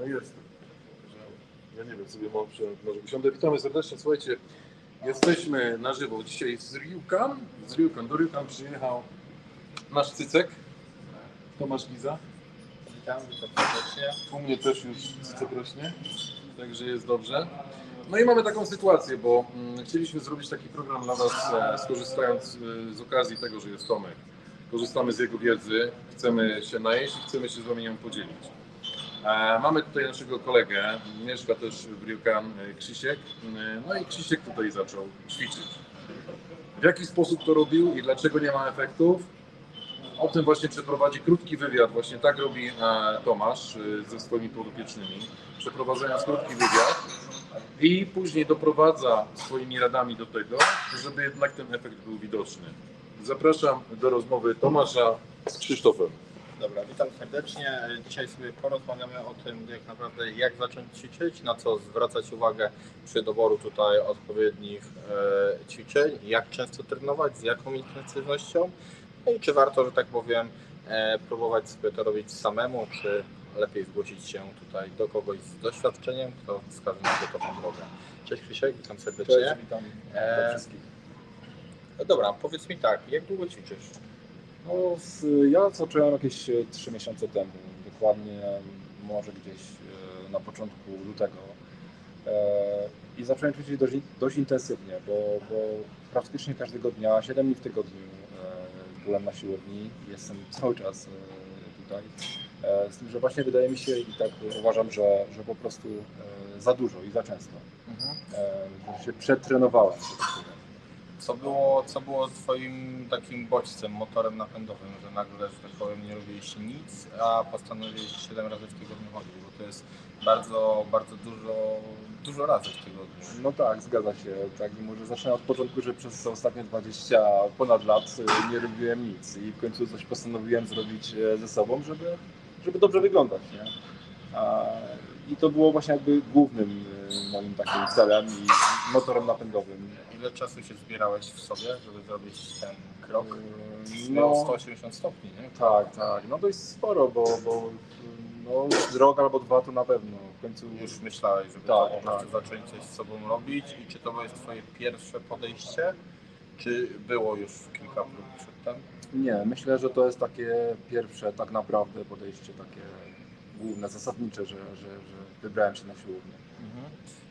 No jest. Ja nie wiem, sobie może, może usiądę. Witamy serdecznie. Słuchajcie, jesteśmy na żywo dzisiaj z Ryukan. Z Ryukan. Do Ryukan przyjechał nasz cycek. Tomasz Giza. Witam, witam serdecznie. U mnie też już cycek rośnie, także jest dobrze. No i mamy taką sytuację, bo mm, chcieliśmy zrobić taki program dla Was, e, skorzystając e, z okazji tego, że jest Tomek. Korzystamy z jego wiedzy, chcemy się najeść i chcemy się z Wami nią podzielić. E, Mamy tutaj naszego kolegę, mieszka też w Ryukan, e, Krzysiek. E, No i Krzysiek tutaj zaczął ćwiczyć. W jaki sposób to robił i dlaczego nie ma efektów? O tym właśnie przeprowadzi krótki wywiad. Właśnie tak robi Tomasz ze swoimi podopiecznymi, przeprowadzając krótki wywiad i później doprowadza swoimi radami do tego, żeby jednak ten efekt był widoczny. Zapraszam do rozmowy Tomasza z Krzysztofem. Dobra, witam serdecznie. Dzisiaj sobie porozmawiamy o tym, jak naprawdę jak zacząć ćwiczyć, na co zwracać uwagę przy doboru tutaj odpowiednich e, ćwiczeń, jak często trenować, z jaką intensywnością no i czy warto, że tak powiem, e, próbować sobie to robić samemu, czy lepiej zgłosić się tutaj do kogoś z doświadczeniem, kto wskaże na gotową drogę. Cześć Krzysiek, witam serdecznie. witam E, wszystkich. No dobra, powiedz mi tak, jak długo ćwiczysz? No, ja zacząłem jakieś e, 3 miesiące temu, dokładnie może gdzieś e, na początku lutego. E, I zacząłem ćwiczyć dość, dość intensywnie, bo, bo praktycznie każdego dnia, 7 dni w tygodniu e, byłem na siłowni. Jestem cały czas e, tutaj. E, Z tym, że właśnie wydaje mi się i tak uważam, że, że po prostu e, za dużo i za często. E, Że się przetrenowałem, tak. Co było, co było twoim takim bodźcem, motorem napędowym, że nagle, że tak powiem, nie robiliście nic, a postanowiłeś 7 razy w tygodniu chodzić, bo to jest bardzo, bardzo dużo, dużo razy w tygodniu. No tak, zgadza się. Tak, może zacznę od początku, że przez ostatnie 20 ponad lat y, nie robiłem nic i w końcu coś postanowiłem zrobić e, ze sobą, żeby, żeby dobrze wyglądać. Nie? I to było właśnie jakby głównym y, moim takim celem i motorem napędowym. Ile czasu się zbierałeś w sobie, żeby zrobić ten krok? Y, No, No 180 stopni, nie? tak, tak. No dość sporo, bo, bo no, rok albo dwa to na pewno. W końcu Już myślałeś, żeby Tak, prostu tak. zacząć coś z sobą robić i czy to było twoje pierwsze podejście, czy było już kilka prób przedtem? Nie, myślę, że to jest takie pierwsze tak naprawdę podejście takie główne, zasadnicze, że, że, że wybrałem się na siłownię. Mhm.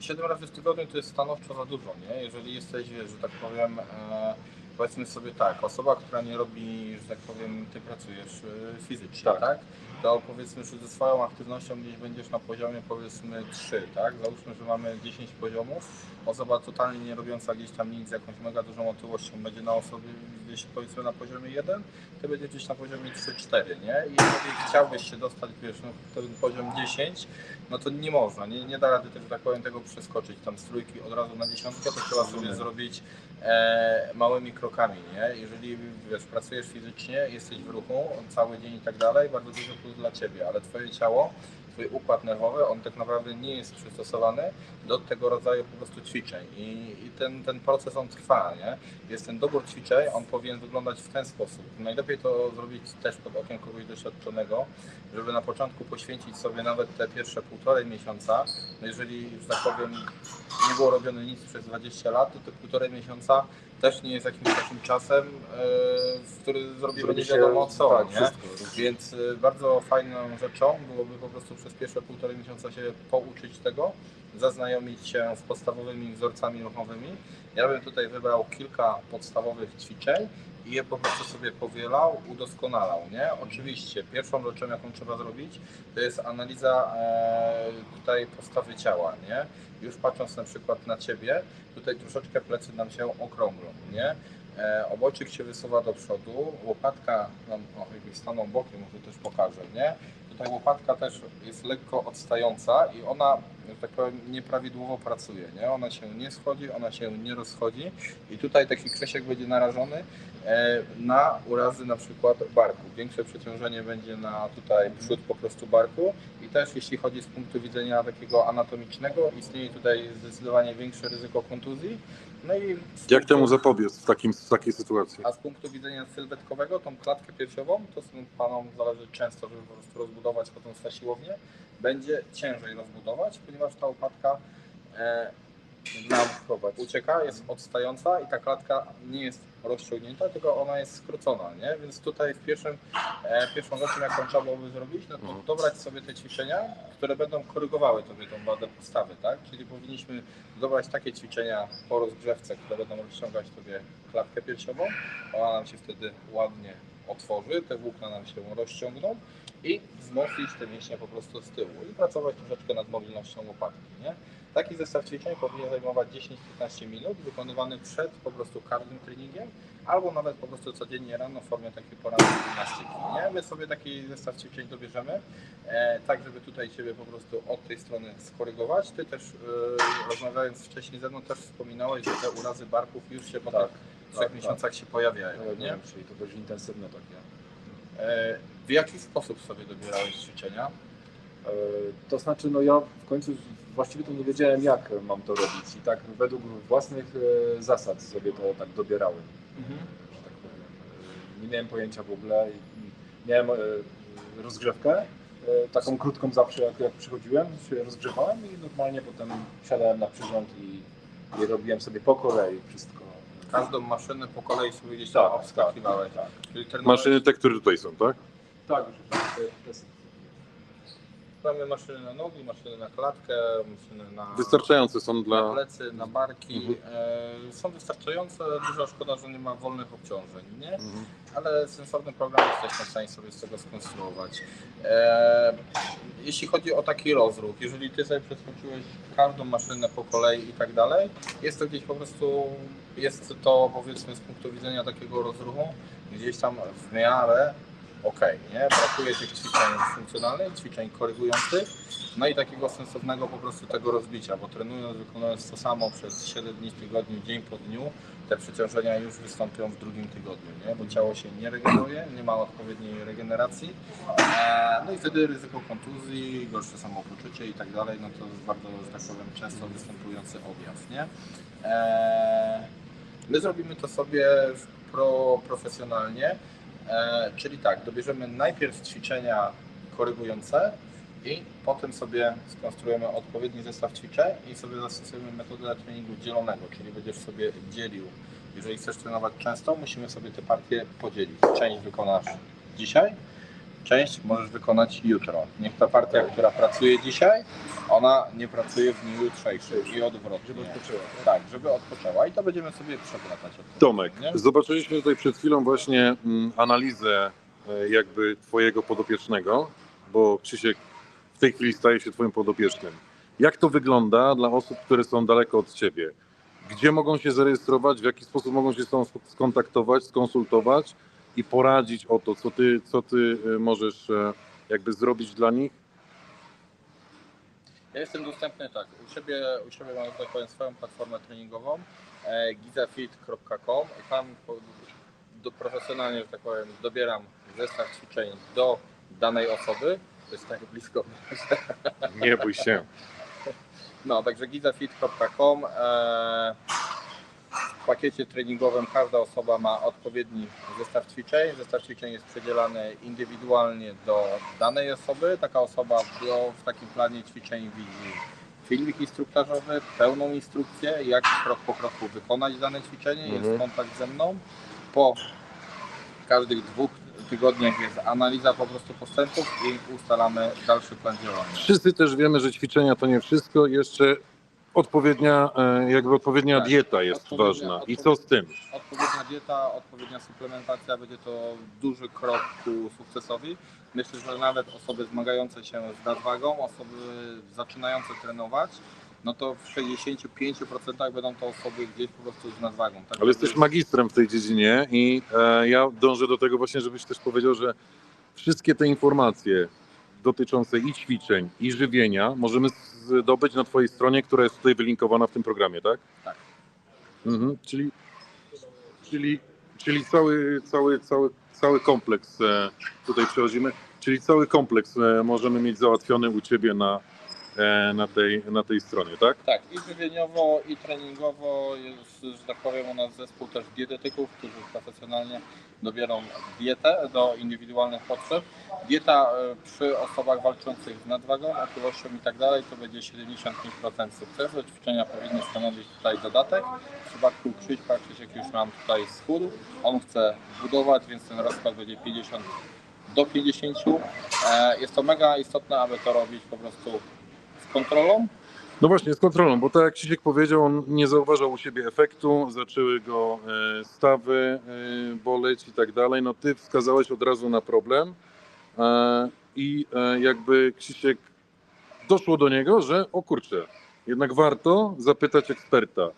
I 7 razy w tygodniu to jest stanowczo za dużo, nie? Jeżeli jesteś, że tak powiem, e, powiedzmy sobie tak, osoba, która nie robi, że tak powiem, ty pracujesz e, fizycznie, tak. Tak. To powiedzmy, że ze swoją aktywnością gdzieś będziesz na poziomie powiedzmy 3, tak? Załóżmy, że mamy 10 poziomów. Osoba totalnie nie robiąca gdzieś tam nic, z jakąś mega dużą otyłością będzie na osobie gdzieś powiedzmy na poziomie 1, ty będziesz gdzieś na poziomie 3-4, nie? I jeżeli chciałbyś się dostać, wiesz, no, ten poziom 10, no to nie można, nie, nie da rady, że tak powiem, tego przeskoczyć tam z trójki od razu na dziesiątkę, to trzeba sobie zrobić e, małymi krokami, nie? Jeżeli wiesz, pracujesz fizycznie, jesteś w ruchu cały dzień i tak dalej, bardzo dużo plus dla Ciebie, ale Twoje ciało, Twój układ nerwowy, on tak naprawdę nie jest przystosowany do tego rodzaju po prostu ćwiczeń i, i ten, ten proces on trwa, nie? Jest ten dobór ćwiczeń, on powinien wyglądać w ten sposób. Najlepiej to zrobić też pod okiem kogoś doświadczonego, żeby na początku poświęcić sobie nawet te pierwsze półtorej miesiąca. No jeżeli, że tak powiem, nie było robione nic przez 20 lat, to te półtorej miesiąca też nie jest jakimś takim czasem, e, w który zrobimy nie wiadomo co, tak, nie? wszystko. Więc y, bardzo fajną rzeczą byłoby po prostu przez pierwsze półtorej miesiąca się pouczyć tego, zaznajomić się z podstawowymi wzorcami ruchowymi. Ja bym tutaj wybrał kilka podstawowych ćwiczeń i je po prostu sobie powielał, udoskonalał, nie? Oczywiście pierwszą rzeczą, jaką trzeba zrobić, to jest analiza e, tutaj postawy ciała, nie? Już patrząc na przykład na Ciebie, tutaj troszeczkę plecy nam się okrąglą, nie? E, obojczyk się wysuwa do przodu, łopatka nam, o jakbyś stanął bokiem, może też pokażę, nie? Tutaj łopatka też jest lekko odstająca i ona, że tak powiem, nieprawidłowo pracuje, nie? Ona się nie schodzi, ona się nie rozchodzi i tutaj taki krzesiek będzie narażony e, na urazy na przykład barku. Większe przeciążenie będzie na tutaj przód po prostu barku i też jeśli chodzi z punktu widzenia takiego anatomicznego, istnieje tutaj zdecydowanie większe ryzyko kontuzji. No i z Jak punktu- temu zapobiec w, takim, w takiej sytuacji? a z punktu widzenia sylwetkowego, tą klatkę piersiową, to panom zależy często, żeby po prostu rozbudować na siłownię, będzie ciężej rozbudować, ponieważ ta łopatka e, nam ucieka, jest odstająca i ta klatka nie jest rozciągnięta, tylko ona jest skrócona, nie? Więc tutaj w pierwszym, e, pierwszą rzeczą, jaką trzeba byłoby zrobić, no to Mhm. dobrać sobie te ćwiczenia, które będą korygowały tobie tą wadę postawy, tak? Czyli powinniśmy dobrać takie ćwiczenia po rozgrzewce, które będą rozciągać tobie klatkę piersiową, ona nam się wtedy ładnie otworzy, te włókna nam się rozciągną i wzmocnić te mięśnie po prostu z tyłu i pracować troszeczkę nad mobilnością łopatki, nie? Taki zestaw ćwiczeń powinien zajmować 10-15 minut, wykonywany przed po prostu każdym treningiem, albo nawet po prostu codziennie rano w formie takiej porannej gimnastyki. Nie? My sobie taki zestaw ćwiczeń dobierzemy, e, tak żeby tutaj Ciebie po prostu od tej strony skorygować. Ty też e, rozmawiając wcześniej ze mną też wspominałeś, że te urazy barków już się po Tak, trzech tak, miesiącach się pojawiają. tak. Nie? Nie? Czyli to dość intensywne takie. E, w jaki sposób sobie dobierałeś ćwiczenia? E, To znaczy, no ja w końcu właściwie to nie wiedziałem, jak mam to robić i tak według własnych e, zasad sobie to tak dobierałem, że tak powiem. Nie miałem pojęcia w ogóle miałem rozgrzewkę, taką krótką zawsze, jak, jak przychodziłem, się rozgrzewałem i normalnie potem siadałem na przyrząd i, i robiłem sobie po kolei wszystko. Każdą maszynę po kolei sobie gdzieś tam Tak, obskakiwałeś. tak. Trenowałeś- Maszyny te, które tutaj są, tak? Tak, to jest Mamy maszyny na nogi, maszyny na klatkę, maszyny na, Wystarczające są na dla... plecy, na barki. Mhm. E, są wystarczające, duża szkoda, że nie ma wolnych obciążeń, nie? Mhm. ale sensowny program jesteśmy w stanie sobie z tego skonstruować. E, jeśli chodzi o taki rozruch, jeżeli ty sobie przeskoczyłeś każdą maszynę po kolei i tak dalej, jest to gdzieś po prostu, jest to powiedzmy z punktu widzenia takiego rozruchu, gdzieś tam w miarę okej, nie? Brakuje tych ćwiczeń funkcjonalnych, ćwiczeń korygujących, no i takiego sensownego po prostu tego rozbicia, bo trenując, wykonując to samo przez 7 dni w tygodniu, dzień po dniu, te przeciążenia już wystąpią w drugim tygodniu, nie? bo ciało się nie regeneruje, nie ma odpowiedniej regeneracji, e, no i wtedy ryzyko kontuzji, gorsze samopoczucie i tak dalej, no to jest bardzo, że tak powiem, często występujący objaw, nie? E, my zrobimy to sobie pro, profesjonalnie, czyli tak, dobierzemy najpierw ćwiczenia korygujące, i potem sobie skonstruujemy odpowiedni zestaw ćwiczeń i sobie zastosujemy metodę treningu dzielonego, czyli będziesz sobie dzielił. Jeżeli chcesz trenować często, musimy sobie te partie podzielić. Część wykonasz dzisiaj, część możesz wykonać jutro. Niech ta partia, która pracuje dzisiaj, ona nie pracuje w dniu jutrzejszym i odwrotnie. żeby odpoczyła. Tak, żeby odpoczęła i to będziemy sobie tego, Tomek, nie? zobaczyliśmy tutaj przed chwilą właśnie mm, analizę e, jakby twojego podopiecznego, bo Krzysiek w tej chwili staje się twoim podopiecznym. Jak to wygląda dla osób, które są daleko od ciebie? Gdzie mogą się zarejestrować, w jaki sposób mogą się z tobą skontaktować, skonsultować i poradzić o to, co ty, co ty e, możesz e, jakby zrobić dla nich? Ja jestem dostępny tak, u siebie, u siebie mam, tak powiem, swoją platformę treningową e, gizafit.com i tam po, do, profesjonalnie, że tak powiem, dobieram zestaw ćwiczeń do danej osoby, to jest tak blisko. Nie bój się. No, także gizafit.com e, w pakiecie treningowym każda osoba ma odpowiedni zestaw ćwiczeń. Zestaw ćwiczeń jest przydzielany indywidualnie do danej osoby. Taka osoba do, w takim planie ćwiczeń widzi filmik instruktażowy, pełną instrukcję, jak krok po kroku wykonać dane ćwiczenie. Mhm. Jest kontakt ze mną. Po każdych dwóch tygodniach jest analiza po prostu postępów i ustalamy dalszy plan działania. Wszyscy też wiemy, że ćwiczenia to nie wszystko, jeszcze odpowiednia, e, jakby odpowiednia Tak. dieta jest Odpowiednia- ważna. I co z tym? odpowiednia dieta, odpowiednia suplementacja będzie to duży krok ku sukcesowi. Myślę, że nawet osoby zmagające się z nadwagą, osoby zaczynające trenować, no to w 65% będą to osoby gdzieś po prostu z nadwagą. Tak Ale jesteś magistrem w tej dziedzinie i e, ja dążę do tego właśnie, żebyś też powiedział, że wszystkie te informacje dotyczące i ćwiczeń, i żywienia możemy zdobyć na Twojej stronie, która jest tutaj wylinkowana w tym programie, tak? Tak. Mhm, czyli czyli, czyli cały, cały, cały, cały kompleks e, tutaj przechodzimy, czyli cały kompleks e, możemy mieć załatwiony u Ciebie na, na tej, na tej stronie, tak? Tak, i żywieniowo, i treningowo jest, że tak powiem, u nas zespół też dietetyków, którzy profesjonalnie dobierą dietę do indywidualnych potrzeb. Dieta e, przy osobach walczących z nadwagą, otyłością i tak dalej to będzie 75% sukcesu. Ćwiczenia powinny stanowić tutaj dodatek. W przypadku Krzyśka, Krzysiek już nam tutaj schudł, on chce budować, więc ten rozkład będzie 50 do 50. E, Jest to mega istotne, aby to robić po prostu z kontrolą, No właśnie, z kontrolą, bo tak jak Krzysiek powiedział, on nie zauważał u siebie efektu, zaczęły go e, stawy e, boleć i tak dalej. No ty wskazałeś od razu na problem e, i jakby Krzysiek doszło do niego, że o kurczę, jednak warto zapytać eksperta.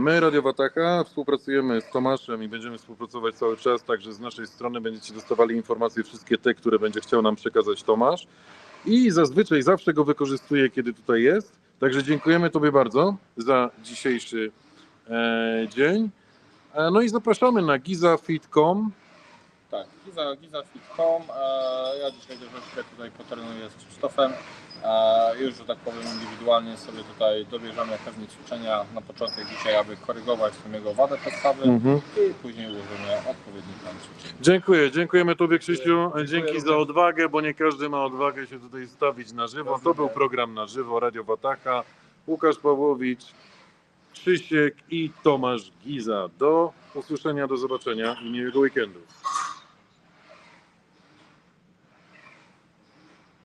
My, Radio Wataka, współpracujemy z Tomaszem i będziemy współpracować cały czas, także z naszej strony będziecie dostawali informacje wszystkie te, które będzie chciał nam przekazać Tomasz i zazwyczaj zawsze go wykorzystuję, kiedy tutaj jest. Także dziękujemy Tobie bardzo za dzisiejszy e, dzień. E, no i zapraszamy na gizafit.com. Tak, Giza, ja dzisiaj troszeczkę tutaj potrenuję z Krzysztofem. Już, że tak powiem, indywidualnie sobie tutaj dobierzemy pewne ćwiczenia na początek dzisiaj, aby korygować tą jego wadę podstawy i później ułożymy odpowiedni plan ćwiczeń. Dziękuję, dziękujemy Tobie Krzysiu. Dzięki za odwagę, bo nie każdy ma odwagę się tutaj stawić na żywo. To był program na żywo Radio Wataka. Łukasz Pawłowicz, Krzysiek i Tomasz Giza. Do usłyszenia, do zobaczenia i miłego weekendu.